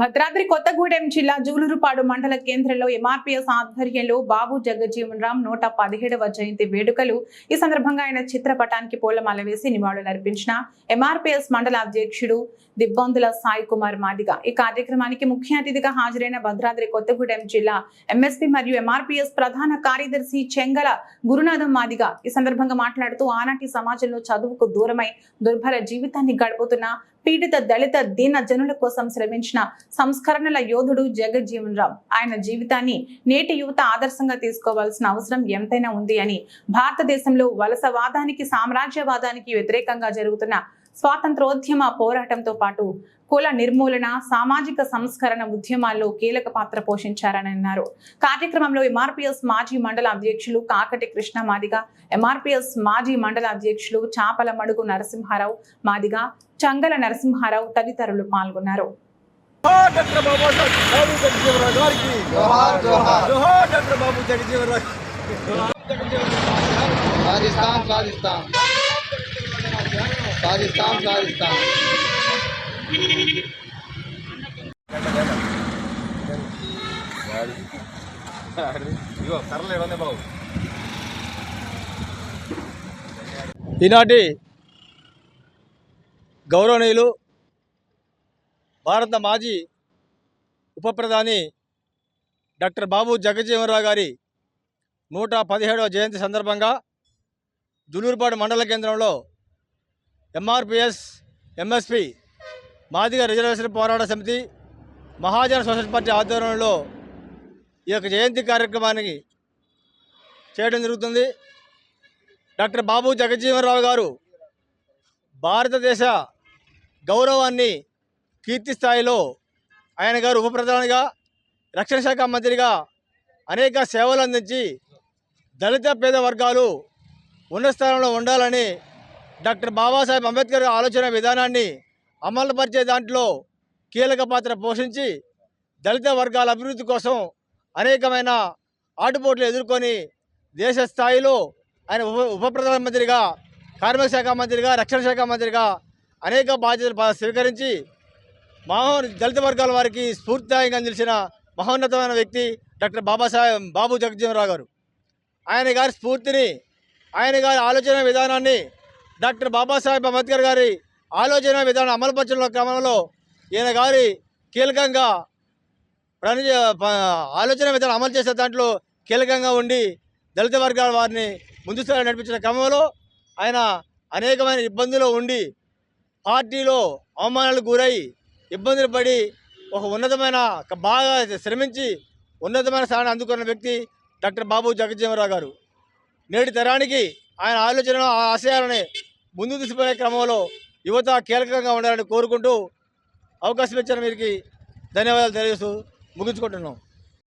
భద్రాద్రి కొత్తగూడెం జిల్లా జూలూరుపాడు మండల కేంద్రంలో ఎంఆర్పీఎస్ ఆధ్వర్యంలో బాబు జగజ్జీవన్ రామ్ నూట పదిహేడవ జయంతి వేడుకలు. ఈ సందర్భంగా ఆయన చిత్రపటానికి పూలమాల వేసి నివాళులర్పించిన ఎంఆర్పీఎస్ మండల అధ్యక్షుడు దిబ్బందుల సాయి కుమార్ మాదిగ. ఈ కార్యక్రమానికి ముఖ్య అతిథిగా హాజరైన భద్రాద్రి కొత్తగూడెం జిల్లా ఎంఎస్పీ మరియు ఎంఆర్పీఎస్ ప్రధాన కార్యదర్శి చెంగల గురునాథం మాదిగ. ఈ సందర్భంగా మాట్లాడుతూ ఆనాటి సమాజంలో చదువుకు దూరమై దుర్భర జీవితాన్ని గడుపుతున్న పీడిత దళిత దీన జనుల కోసం శ్రమించిన సంస్కరణల యోధుడు జగజ్జీవన్ రామ్. ఆయన జీవితాన్ని నేటి యువత ఆదర్శంగా తీసుకోవాల్సిన అవసరం ఎంతైనా ఉంది అని భారతదేశంలో వలసవాదానికి సామ్రాజ్యవాదానికి వ్యతిరేకంగా జరుగుతున్న స్వాతంత్రోద్యమ పోరాటంతో పాటు కుల నిర్మూలన సామాజిక సంస్కరణ ఉద్యమాల్లో కీలక పాత్ర పోషించారని అన్నారు. కార్యక్రమంలో ఎంఆర్పీఎస్ మాజీ మండల అధ్యక్షులు కాకటి కృష్ణ మాదిగ ఎంఆర్పీఎస్ మాజీ మండల అధ్యక్షులు చాపల మడుగు నరసింహారావు మాదిగ చంగల నరసింహారావు తదితరులు పాల్గొన్నారు. జోహార్ డాక్టర్ సాధిస్తాం సాధిస్తాం ఈనాటి గౌరవనీయులు భారత మాజీ ఉప ప్రధాని డాక్టర్ బాబు జగజీవనరావు గారి నూట పదిహేడవ జయంతి సందర్భంగా దులూరుపాడు మండల కేంద్రంలో ఎంఆర్పిఎస్ ఎంఎస్పి మాదిగ రిజర్వేషన్ పోరాట సమితి మహాజన సోషల్ పార్టీ ఆధ్వర్యంలో ఈ యొక్క జయంతి కార్యక్రమానికి చేయడం జరుగుతుంది. డాక్టర్ బాబు జగజ్జీవనరావు గారు భారతదేశ గౌరవాన్ని కీర్తి స్థాయిలో ఆయన గారు ఉప ప్రధానిగా రక్షణ శాఖ మంత్రిగా అనేక సేవలు అందించి దళిత పేద వర్గాలు ఉన్నత స్థానంలో ఉండాలని డాక్టర్ బాబాసాహెబ్ అంబేద్కర్ ఆలోచన విధానాన్ని అమలుపరిచే దాంట్లో కీలక పాత్ర పోషించి దళిత వర్గాల అభివృద్ధి కోసం అనేకమైన ఆటుపోట్లు ఎదుర్కొని దేశ స్థాయిలో ఆయన ఉప ఉప ప్రధానమంత్రిగా కార్మిక శాఖ మంత్రిగా రక్షణ శాఖ మంత్రిగా అనేక బాధ్యతలు స్వీకరించి మహో దళిత వర్గాల వారికి స్ఫూర్తిదాయంగా నిలిచిన మహోన్నతమైన వ్యక్తి డాక్టర్ బాబాసాహెబ్ బాబు జగజ్జీవనరావు గారు. ఆయన గారి స్ఫూర్తిని ఆయన గారి ఆలోచన విధానాన్ని డాక్టర్ బాబాసాహెబ్ అంబేద్కర్ గారి ఆలోచన విధానం అమలుపరచడంలో క్రమంలో ఈయన గారి కీలకంగా పని ఆలోచన విధానం అమలు చేసే దాంట్లో కీలకంగా ఉండి దళిత వర్గాల వారిని ముందు స్థాయిలో నడిపించిన క్రమంలో ఆయన అనేకమైన ఇబ్బందులు ఉండి పార్టీలో అవమానాలకు గురై ఇబ్బందులు పడి ఒక ఉన్నతమైన ఒక బాగా శ్రమించి ఉన్నతమైన స్థానాన్ని అందుకున్న వ్యక్తి డాక్టర్ బాబు జగజ్జీవరావు గారు. నేటి తరానికి ఆయన ఆలోచన ఆ ఆశయాలని ముందు తీసుకునే క్రమంలో యువత కీలకంగా ఉండాలని కోరుకుంటూ అవకాశం ఇచ్చిన వీరికి ధన్యవాదాలు తెలియజేస్తూ ముగించుకుంటున్నాం.